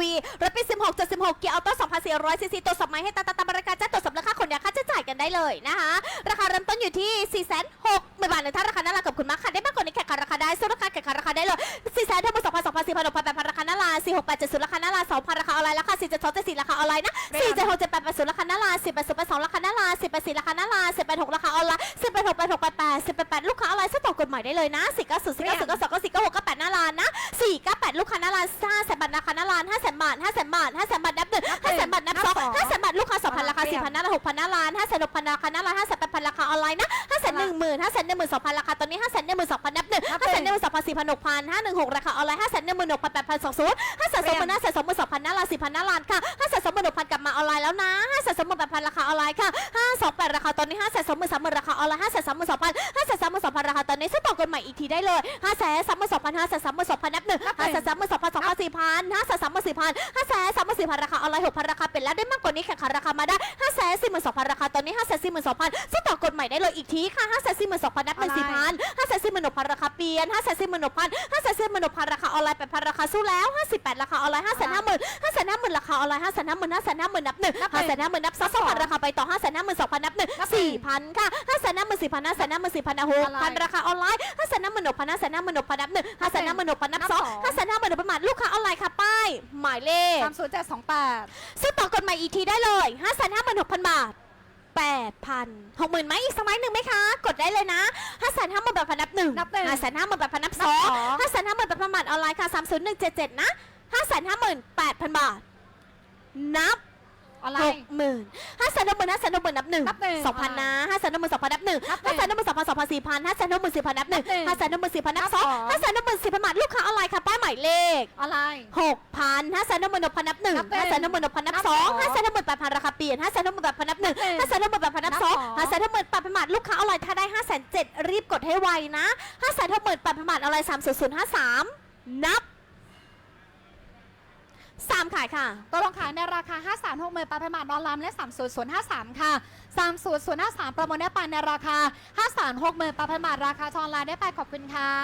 CRV รถปี 16 76 เกียร์ออโต้2,400ซีซีตัวสมัยให้ตาตาตาบริการจ้าตัวสำราคาคนเดียค่าใช้จ่ายกันได้เลยนะคะ ราคาเริ่มต้นอยู่ที่ 4 6 0 0 0 0บาทเลยถ้าราคาน่ารักกับคุณมากค่ะได้มากกว่านี้แข่งขันราคาได้สู้ราคาแข่งขันราคาได้เลย4 0 0 0 0 0 2 0 0 2 0 0 4 0 0 6 0 0 8 0 0ราคาน้าร้าน4 6 8 7 0ราคาน้าร้าน2,000ราคาออนไลน์ราคา4 7 2 7 4ราคาออนไลน์นะ4 7 6 7 8 8 0ราคาน้าร้าน10 8 0 8 2ราคาน้าร้าน10 8 4ราคาน้าร้าน10 8 6ราคาออนไลน์10 8 6 8 6 8 8 10 8 8ลูกค้าออนไลน์ซื้อต่อกฎหมายได้เลยนะ4 9 0 4 9 0 9 2 9 4 9 6 9 8หน้าร้านนะ 4 9 8ลูกค้าหน้าร้าน5แสนบาทราคาหน้าร้าน5แสนบาท5แสนบาท5แสนบาทนับหนึ่ง5แสนบาทนับสอง5แสนบาทลูกค้า2,000ราคา4,000หน้าร้าน6,000หน้าร้าน5แสน6,000ราคาหน้าร้าน5แสน8,000ราคาออนไลน์นะ5แสน1 0,000 5แสน1 2 0 0 0ราคาตอนนี้5แสน1 2 0 0 0นับหนึ่ง5แสน1 2 0 0 0 4,000 6,000 516ราคาออนไลน์5แสน1 6 0 0 0 8,000 20 5แสน2 0 0 0 5แสน2 2 0 0 0หน้าร้าน4,000หน้าร้านค่ะ5แสน2 6 0 0 0กลับมาออนไลน์แล้วนะ5แสน2 8,000ราคาออนไลน์ค่ะ528ราคาตอนนี้5แสน2 3 0 0 0ราคาออนไลน์5แสน3 2 0 0 0 5แสน3 2 0 0ราคาตอนนี้ซื้อต่อกันใหม่อีกทีได้เลย5แสน3 2 0 0 0 5แสน3 2 0 0 0นับหนึ่ง สี่พันห้าแสนสามหมื่นสี่พันห้าแสนสามหมื่นสี่พันราคาออนไลน์หกพันราคาเป็นแล้วได้มากกว่านี้แข่งขันราคามาได้ห้าแสนสี่หมื่นสองพันราคาตอนนี้ห้าแสนสี่หมื่นสองพันซึ่งต่อกฎใหม่ได้เลยอีกทีค่ะห้าแสนสี่หมื่นสองพันนับเป็นสี่พันห้าแสนสี่หมื่นหกพันราคาเปลี่ยนห้าแสนสี่หมื่นหกพันห้าแสนสี่หมื่นหกพันราคาออนไลน์แปดพันราคาสู้แล้วห้าสิบแปดราคาออนไลน์ห้าแสนห้าหมื่นห้าแสาออนไลน์5แสน50,000 5แสน50,000นับหนึ่ง5แสน50,000นับสอง2,000ราคาไปต่อ5แสน50,000 2,000นับหนึ่ง4,000ค่ะ5แสน50,000 4,000 5แสน50,000 4,000นะ6,000ราคาออนไลน์5แสน50,000 6,000 5แสน50,000 6,000นับหนึ่ง5แสน50,000 6,000นับสอง5แสน50,000ประมาณลูกค้าออนไลน์ค่ะป้ายหมายเลขสามศูนย์เจ็ดสองแปดซื้อต่อกฎใหม่อีกทีได้เลย5 5 6 0 0 0บาท8,000 60,000ไหมอีกสมัยหนึ่งไหมคะ กดได้เลยนะ5 5 0 0 0 0แบบพันนับหนึ่งนับหนึ่ง5 5 0 0 0 0แบบพันนับสนัอบงสอง5 5 0 0 0 0แบบพันบาทออนไลน์ค่ะ 30177 นะ 5 5 0 0 0 8,000 บาท นับอะไร หกหมื่นห้าแสนหกหมื่นห้าแสนหกหมื่นนับหนึ่งนับหนึ่งสองพันนะห้าแสนหกหมื่นสองพันนับหนึ่งนับหนึ่ห้างแสนหกหมื่นสองพันสองพันสี่พันห้าแสนหกหมื่นสี่พันนับหนึ่งนับหนึ่งห้าแสนหกหมื่นสี่พันนับนับสองสอง ห้าแสนหกหมื่นสี่พันบาทลูกค้าออนไลน์ค่ะป้ายหมายเลขอะไร หกพันห้าแสนหกหมื่นหกพันนับหนึ่งนับหนึ่งห้าแสนหกหมื่นหกพันนับนับสองสองห้าแสนหกหมื่นแปดพันราคาเปลี่ยนห้าแสนหกหมื่นแปดพันนับหนึ่งนับหนึ่งห้าแสนหกหมื่นแปดพันนับนับสองสอง ห้าแสนหกหมื่นแปดพันบาทลูกค้าออนไลน์ถ้าได้ห้าแสนเจ็ดรีบกดให้ไวนะห้าแสนหกหมื่นแปดพันบาทออนไลน์สามศูนย์ศูนย์ห้าสามนับ สามขายค่ะ ตกลงขายในราคา 5 3 6 0 0 0 8 0 0บาทนอนลำและ 3 0 0 5 3 ค่ะ 3 0 0 5 3 ประมูลได้ไปในราคา 5 3 6 0 0 0 8 0 0บาทราคาทองลาได้ไปขอบคุณค่ะ